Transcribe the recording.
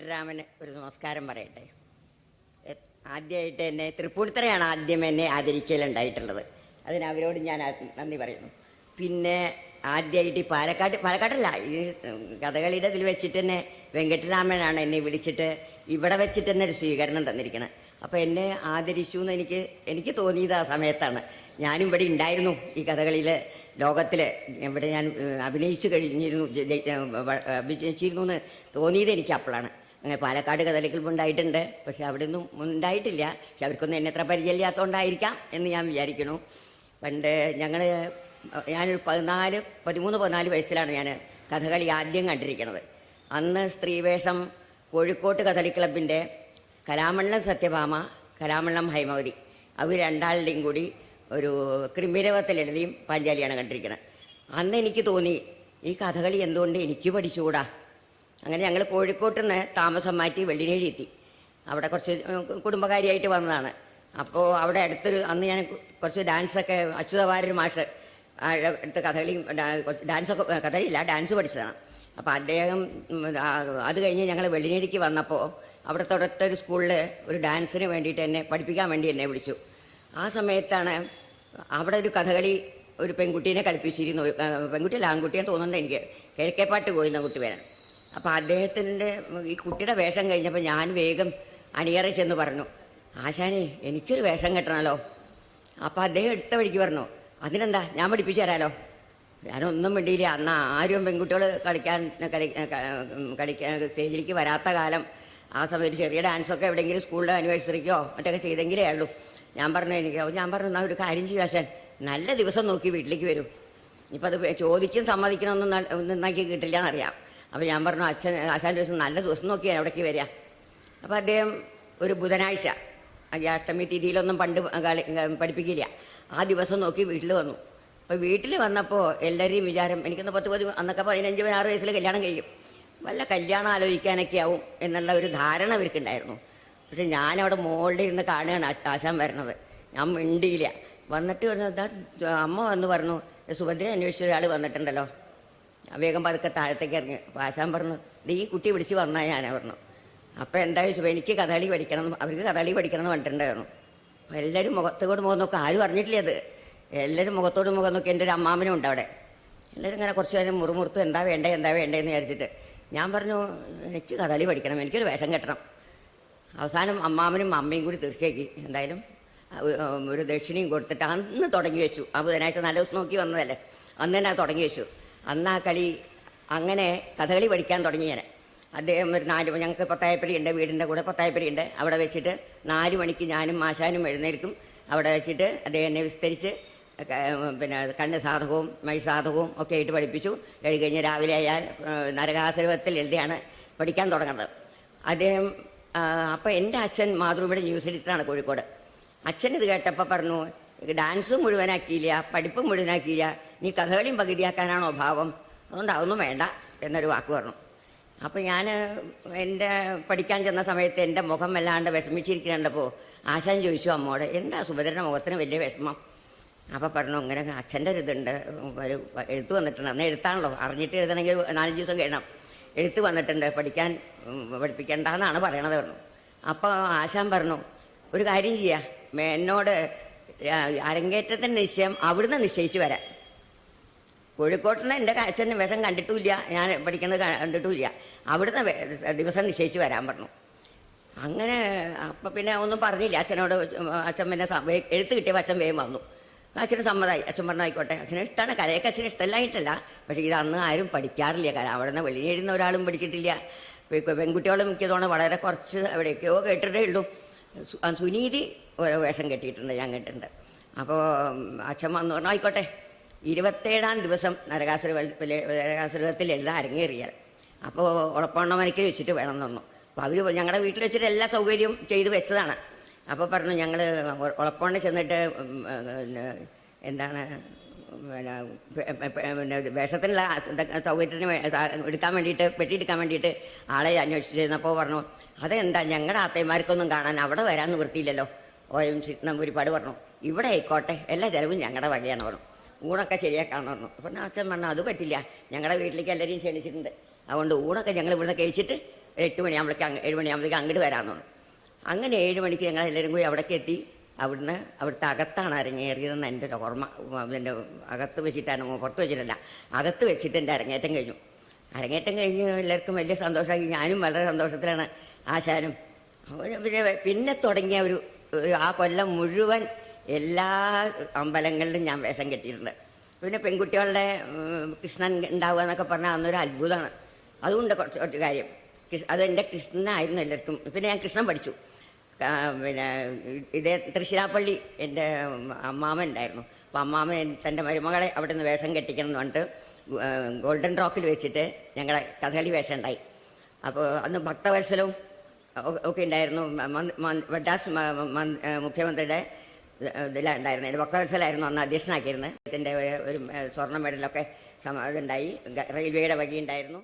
നമസ്കാരം പറയട്ടെ. ആദ്യമായിട്ട് എന്നെ തൃപ്പൂണിത്തറയാണ് ആദ്യം എന്നെ ആദരിക്കലുണ്ടായിട്ടുള്ളത്. അതിന് അവരോട് ഞാൻ നന്ദി പറയുന്നു. പിന്നെ ആദ്യമായിട്ട് ഈ പാലക്കാട് പാലക്കാടല്ല ഈ കഥകളിയുടെ ഇതിൽ വെച്ചിട്ട് തന്നെ വെങ്കട്ടരാമനാണ് എന്നെ വിളിച്ചിട്ട് ഇവിടെ വെച്ചിട്ട് തന്നെ ഒരു സ്വീകരണം തന്നിരിക്കുന്നത് അപ്പോൾ എന്നെ ആദരിച്ചു എന്ന് എനിക്ക് എനിക്ക് തോന്നിയത് ആ സമയത്താണ്. ഞാനും ഇവിടെ ഉണ്ടായിരുന്നു ഈ കഥകളിയിൽ ലോകത്തിൽ ഇവിടെ ഞാൻ അഭിനയിച്ചു കഴിഞ്ഞിരുന്നു അഭിനയിച്ചിരുന്നു എന്ന് തോന്നിയത് എനിക്ക് അപ്പോഴാണ്. അങ്ങനെ പാലക്കാട് കഥകളികൾ ഉണ്ടായിട്ടുണ്ട്. പക്ഷെ അവിടെ ഒന്നും ഉണ്ടായിട്ടില്ല. പക്ഷെ അവർക്കൊന്നും എന്നെ അത്ര പരിചയമില്ലാത്തതുകൊണ്ടായിരിക്കാം എന്ന് ഞാൻ വിചാരിക്കുന്നു. പണ്ട് ഞങ്ങൾ ഞാനൊരു പതിനാല് പതിമൂന്ന് പതിനാല് വയസ്സിലാണ് ഞാൻ കഥകളി ആദ്യം കണ്ടിരിക്കുന്നത്. അന്ന് സ്ത്രീവേഷം കോഴിക്കോട്ട് കഥകളി ക്ലബിന്റെ കലാമണ്ഡലം സത്യഭാമ കലാമണ്ഡലം ഹൈമൗരി അവർ രണ്ടാളുടെയും കൂടി ഒരു ക്രിമിരവത്തിൽ എഴുതിയും പാഞ്ചാലിയാണ് കണ്ടിരിക്കുന്നത്. അന്ന് എനിക്ക് തോന്നി ഈ കഥകളി എന്തുകൊണ്ട് എനിക്ക് പഠിച്ചുകൂടാ? അങ്ങനെ ഞങ്ങൾ കോഴിക്കോട്ട് നിന്ന് താമസം മാറ്റി വെള്ളിനേഴി എത്തി അവിടെ കുറച്ച് കുടുംബകാരിയായിട്ട് വന്നതാണ്. അപ്പോൾ അവിടെ അടുത്തൊരു അന്ന് ഞാൻ കുറച്ച് ഡാൻസൊക്കെ അച്യുതവാര മാഷ് അടുത്ത് കഥകളി ഡാൻസൊക്കെ കഥകളിയില്ല ഡാൻസ് പഠിച്ചതാണ്. അപ്പോൾ അദ്ദേഹം അത് കഴിഞ്ഞ് ഞങ്ങൾ വെള്ളിനേഴിക്ക് വന്നപ്പോൾ അവിടെ തൊട്ടൊരു സ്കൂളിൽ ഒരു ഡാൻസിന് വേണ്ടിയിട്ട് എന്നെ പഠിപ്പിക്കാൻ വേണ്ടി എന്നെ വിളിച്ചു. ആ സമയത്താണ് അവിടെ ഒരു കഥകളി ഒരു പെൺകുട്ടീനെ കളിപ്പിച്ചിരുന്നു ആ, പെൺകുട്ടിയല്ല ആൺകുട്ടിയെന്ന് തോന്നുന്നുണ്ട് എനിക്ക്. കിഴക്കേപ്പാട്ട് പോയിരുന്ന കുട്ടി വരാൻ അപ്പോൾ അദ്ദേഹത്തിന്റെ ഈ കുട്ടിയുടെ വേഷം കഴിഞ്ഞപ്പോൾ ഞാൻ വേഗം അണിയറ ചെന്ന് പറഞ്ഞു ആശാനെ എനിക്കൊരു വേഷം കെട്ടണമല്ലോ അപ്പോൾ അദ്ദേഹം എടുത്ത വഴിക്ക് പറഞ്ഞു അതിനെന്താ? ഞാൻ പഠിപ്പിച്ചു തരാലോ. ഞാനൊന്നും വേണ്ടിയില്ല അന്ന് ആരും പെൺകുട്ടികൾ കളിക്കാൻ കളി കളിക്കാൻ സ്റ്റേജിലേക്ക് വരാത്ത കാലം ആ സമയത്ത് ചെറിയ ഡാൻസൊക്കെ എവിടെയെങ്കിലും സ്കൂളിലെ ആനിവേഴ്സറിക്കോ മറ്റൊക്കെ ചെയ്തെങ്കിലേ ഉള്ളൂ. ഞാൻ പറഞ്ഞു എനിക്ക് ഞാൻ പറഞ്ഞു എന്നാൽ ഒരു കാര്യം ചെയ്യും ആശാൻ നല്ല ദിവസം നോക്കി വീട്ടിലേക്ക് വരൂ. ഇപ്പം അത് ചോദിക്കും സമ്മതിക്കണമെന്നും നന്നാക്കി കിട്ടില്ല എന്നറിയാം അപ്പോൾ ഞാൻ പറഞ്ഞു അച്ഛൻ ആശാന്റെ ദിവസം നല്ല ദിവസം നോക്കിയാണ് അവിടേക്ക് വരിക? അപ്പോൾ അദ്ദേഹം ഒരു ബുധനാഴ്ച അഷ്ടമി തിഥിയിലൊന്നും പണ്ട് കളി പഠിപ്പിക്കില്ല. ആ ദിവസം നോക്കി വീട്ടിൽ വന്നു. അപ്പോൾ വീട്ടിൽ വന്നപ്പോൾ എല്ലാവരെയും വിചാരം എനിക്കൊന്ന് പത്ത് പതി അന്നൊക്കെ പതിനഞ്ച് പതിനാറ് വയസ്സിൽ കല്യാണം കഴിയും. വല്ല കല്യാണം ആലോചിക്കാനൊക്കെ ആവും എന്നുള്ള ഒരു ധാരണ അവർക്കുണ്ടായിരുന്നു. പക്ഷെ ഞാനവിടെ മുകളിൽ ഇരുന്ന് കാണുകയാണ് ആശാൻ വരണത് ഞാൻ മിണ്ടിയില്ല. വന്നിട്ട് പറഞ്ഞു "ദാ അമ്മ വന്ന് പറഞ്ഞു. സുഭദ്ര അന്വേഷിച്ച ഒരാൾ വന്നിട്ടുണ്ടല്ലോ. വേഗം പതുക്കെ താഴത്തേക്ക് ഇറങ്ങി. പാശാൻ പറഞ്ഞു "ദേ ഈ കുട്ടി വിളിച്ച് വന്നാൽ ഞാൻ പറഞ്ഞു. അപ്പോൾ എന്താ ചോദിച്ചു എനിക്ക് കഥകളി പഠിക്കണം അവർക്ക് കഥകളി പഠിക്കണം എന്ന് പറഞ്ഞിട്ടുണ്ടായിരുന്നു. അപ്പോൾ എല്ലാവരും മുഖത്തോട് മുഖം നോക്കുക ആരും അറിഞ്ഞിട്ടില്ല അത്? എല്ലാവരും മുഖത്തോട് മുഖം നോക്കി. എന്റെ ഒരു അമ്മാമനും ഉണ്ട് അവിടെ. എല്ലാവരും ഇങ്ങനെ കുറച്ച് നേരം മുറുമുറുത്ത് എന്താ വേണ്ടേ എന്താ വേണ്ടേ എന്ന് വിചാരിച്ചിട്ട്. ഞാൻ പറഞ്ഞു എനിക്ക് കഥകളി പഠിക്കണം എനിക്കൊരു വേഷം കെട്ടണം. അവസാനം അമ്മാമനും അമ്മയും കൂടി തീർച്ചയാക്കി. എന്തായാലും ഒരു- ദക്ഷിണയും കൊടുത്തിട്ട് അന്ന് തുടങ്ങി വെച്ചു. ആ ബുധനാഴ്ച നല്ല ദിവസം നോക്കി വന്നതല്ലേ? അന്ന് തന്നെ തുടങ്ങി വെച്ചു. അന്ന് ആ കളി അങ്ങനെ കഥകളി പഠിക്കാൻ തുടങ്ങി ഞാൻ അദ്ദേഹം ഒരു നാല് ഞങ്ങൾക്ക് പത്തായപ്പരി ഉണ്ട് വീടിന്റെ കൂടെ പത്തായപ്പരി ഉണ്ട്. അവിടെ വെച്ചിട്ട് നാല് മണിക്ക് ഞാനും മാഷാനും എഴുന്നേൽക്കും. അവിടെ വെച്ചിട്ട് അദ്ദേഹം എന്നെ വിസ്തരിച്ച് പിന്നെ കണ്ണ് സാധകവും മൈ സാധകവും ഒക്കെ ആയിട്ട് പഠിപ്പിച്ചു. എഴുതി കഴിഞ്ഞ് രാവിലെ ആയാൽ നരകാസുരത്തിൽ എഴുതിയാണ് പഠിക്കാൻ തുടങ്ങുന്നത്. അദ്ദേഹം അപ്പോൾ എന്റെ അച്ഛൻ മാതൃഭൂമിയുടെ ന്യൂസ് എഡിറ്ററാണ് കോഴിക്കോട്. അച്ഛൻ ഇത് കേട്ടപ്പോൾ പറഞ്ഞു ഡാൻസും മുഴുവനാക്കിയില്ല പഠിപ്പും മുഴുവനാക്കിയില്ല. നീ കഥകളിയും പകുതിയാക്കാനാണോ ഭാവം? അതുകൊണ്ട് അതൊന്നും വേണ്ട എന്നൊരു വാക്ക് പറഞ്ഞു. അപ്പോൾ ഞാൻ എന്റെ പഠിക്കാൻ ചെന്ന സമയത്ത് എന്റെ മുഖം വല്ലാണ്ട് വിഷമിച്ചിരിക്കുന്നുണ്ടപ്പോൾ ആശാൻ ചോദിച്ചു അമ്മോട് എന്താ സുഭദ്രന്റെ മുഖത്തിന് വലിയ വിഷമം? അപ്പോൾ പറഞ്ഞു ഇങ്ങനെ അച്ഛന്റെ ഒരു ഇതുണ്ട്. ഒരു എഴുത്ത് വന്നിട്ടുണ്ട്. അന്ന് എഴുത്താണല്ലോ. അറിഞ്ഞിട്ട് എഴുതണമെങ്കിൽ നാലഞ്ച് ദിവസം കഴിയണം. എഴുത്ത് വന്നിട്ടുണ്ട്. പഠിക്കാൻ പഠിപ്പിക്കേണ്ടെന്നാണ് പറയണത് പറഞ്ഞു. അപ്പോൾ ആശാൻ പറഞ്ഞു ഒരു കാര്യം ചെയ്യുക എന്നോട് അരങ്ങേറ്റത്തിന്റെ നിശ്ചയം അവിടുന്ന് നിശ്ചയിച്ചു വരാം കോഴിക്കോട്ടിൽ നിന്ന് എന്റെ അച്ഛന്റെ വിഷം കണ്ടിട്ടുമില്ല ഞാൻ പഠിക്കുന്നത് കണ്ടിട്ടുമില്ല അവിടുന്ന് ദിവസം നിശ്ചയിച്ച് വരാൻ പറഞ്ഞു. അങ്ങനെ അപ്പം പിന്നെ ഒന്നും പറഞ്ഞില്ല. അച്ഛനോട് അച്ഛൻ പിന്നെ എഴുത്ത് കിട്ടിയപ്പോൾ അച്ഛൻ വേഗം വന്നു. അച്ഛന് സമ്മതമായി അച്ഛൻ പറഞ്ഞു ആയിക്കോട്ടെ. അച്ഛന് ഇഷ്ടമാണ് കലയൊക്കെ അച്ഛന് ഇഷ്ടമല്ലായിട്ടല്ല. പക്ഷേ ഇത് അന്ന് ആരും പഠിക്കാറില്ല. കല അവിടെ നിന്ന് വെളിയിലെഴുന്ന ഒരാളും പഠിച്ചിട്ടില്ല. പെൺകുട്ടികളും മിക്കതോണം വളരെ കുറച്ച് എവിടെയൊക്കെയോ കേട്ടിട്ടേ ഉള്ളൂ. സുനീതി ഓരോ വേഷം കെട്ടിയിട്ടുണ്ട് ഞാൻ കേട്ടിട്ടുണ്ട് അപ്പോൾ അച്ഛൻ വന്നു പറഞ്ഞു ആയിക്കോട്ടെ ഇരുപത്തേഴാം ദിവസം നരകാസുര നരകാസുരത്തിൽ എല്ലാം അരങ്ങേറിയാൽ. അപ്പോൾ ഉളപ്പണ്ണമനയ്ക്ക് വെച്ചിട്ട് വേണം എന്ന് പറഞ്ഞു. അപ്പോൾ അവർ ഞങ്ങളുടെ വീട്ടിൽ വെച്ചിട്ട് എല്ലാ സൗകര്യവും ചെയ്ത് വെച്ചതാണ്. അപ്പോൾ പറഞ്ഞു ഞങ്ങൾ ഉളപ്പണ്ണ ചെന്നിട്ട് എന്താണ് പിന്നെ വേഷത്തിനുള്ള സൗകര്യത്തിന് എടുക്കാൻ വേണ്ടിയിട്ട് പെട്ടിയെടുക്കാൻ വേണ്ടിയിട്ട് ആളെ അന്വേഷിച്ചിരുന്നപ്പോൾ പറഞ്ഞു അതെന്താ ഞങ്ങളുടെ ആത്തയന്മാർക്കൊന്നും കാണാൻ അവിടെ വരാൻ നിവൃത്തിയില്ലല്ലോ. ഓ എം സി നമ്പൂരിപ്പാട് പറഞ്ഞു. ഇവിടെ ആയിക്കോട്ടെ എല്ലാ ചിലവും ഞങ്ങളുടെ വകയാണ് പറഞ്ഞു. ഊണൊക്കെ ശരിയാക്കാന്ന് പറഞ്ഞു. അപ്പം അച്ഛൻ പറഞ്ഞു അത് പറ്റില്ല. ഞങ്ങളുടെ വീട്ടിലേക്ക് എല്ലാവരെയും ക്ഷണിച്ചിട്ടുണ്ട്. അതുകൊണ്ട് ഊണൊക്കെ ഞങ്ങൾ ഇവിടുന്ന് കഴിച്ചിട്ട് എട്ട് മണിയാകുമ്പോഴേക്ക് അങ്ങ് ഏഴ് മണിയാകുമ്പോഴേക്ക് അങ്ങോട്ട് വരാമെന്ന് അങ്ങനെ ഏഴ് മണിക്ക് ഞങ്ങൾ എല്ലാവരും കൂടി അവിടേക്ക് എത്തി. അവിടുന്ന് അവിടുത്തെ അകത്താണ് അരങ്ങേറിയതെന്ന് എന്റെ ഓർമ്മ എന്റെ അകത്ത് വെച്ചിട്ടാണ് പുറത്ത് വെച്ചിട്ടല്ല അകത്ത് വെച്ചിട്ട് എന്റെ അരങ്ങേറ്റം കഴിഞ്ഞു. അരങ്ങേറ്റം കഴിഞ്ഞ് എല്ലാവർക്കും വലിയ സന്തോഷമായി. ഞാനും വളരെ സന്തോഷത്തിലാണ് ആശാനും. പിന്നെ തുടങ്ങിയ ഒരു ആ കൊല്ലം മുഴുവൻ എല്ലാ അമ്പലങ്ങളിലും ഞാൻ വേഷം കെട്ടിയിട്ടുണ്ട്. പിന്നെ പെൺകുട്ടികളുടെ കൃഷ്ണൻ ഉണ്ടാവുക എന്നൊക്കെ പറഞ്ഞാൽ അന്നൊരു അത്ഭുതമാണ്. അതുകൊണ്ട് കുറച്ച് കുറച്ച് കാര്യം. കൃഷ് അത് എന്റെ കൃഷ്ണനായിരുന്നു എല്ലാവർക്കും. പിന്നെ ഞാൻ കൃഷ്ണൻ പഠിച്ചു. പിന്നെ ഇതേ തൃശ്ശിരാപ്പള്ളി എന്റെ അമ്മാമൻ ഉണ്ടായിരുന്നു. അപ്പോൾ അമ്മാമൻ തന്റെ മരുമകളെ അവിടെ നിന്ന് വേഷം കെട്ടിക്കണം എന്ന് പറഞ്ഞിട്ട് ഗോൾഡൻ റോക്കിൽ വെച്ചിട്ട് ഞങ്ങളെ കഥകളി വേഷം ഉണ്ടായി അപ്പോൾ അന്ന് ഭക്തവത്സലവും ഒക്കെ ഉണ്ടായിരുന്നു. മദ്രാസ് മുഖ്യമന്ത്രിയുടെ ഇതിലാണ് ഉണ്ടായിരുന്നത് എന്റെ വക്കവത്സലായിരുന്നു അന്ന് അധ്യക്ഷനാക്കിയിരുന്നത്. ഇതിന്റെ ഒരു സ്വർണ മെഡലൊക്കെ ഇതുണ്ടായി. റെയിൽവേയുടെ വകയുണ്ടായിരുന്നു.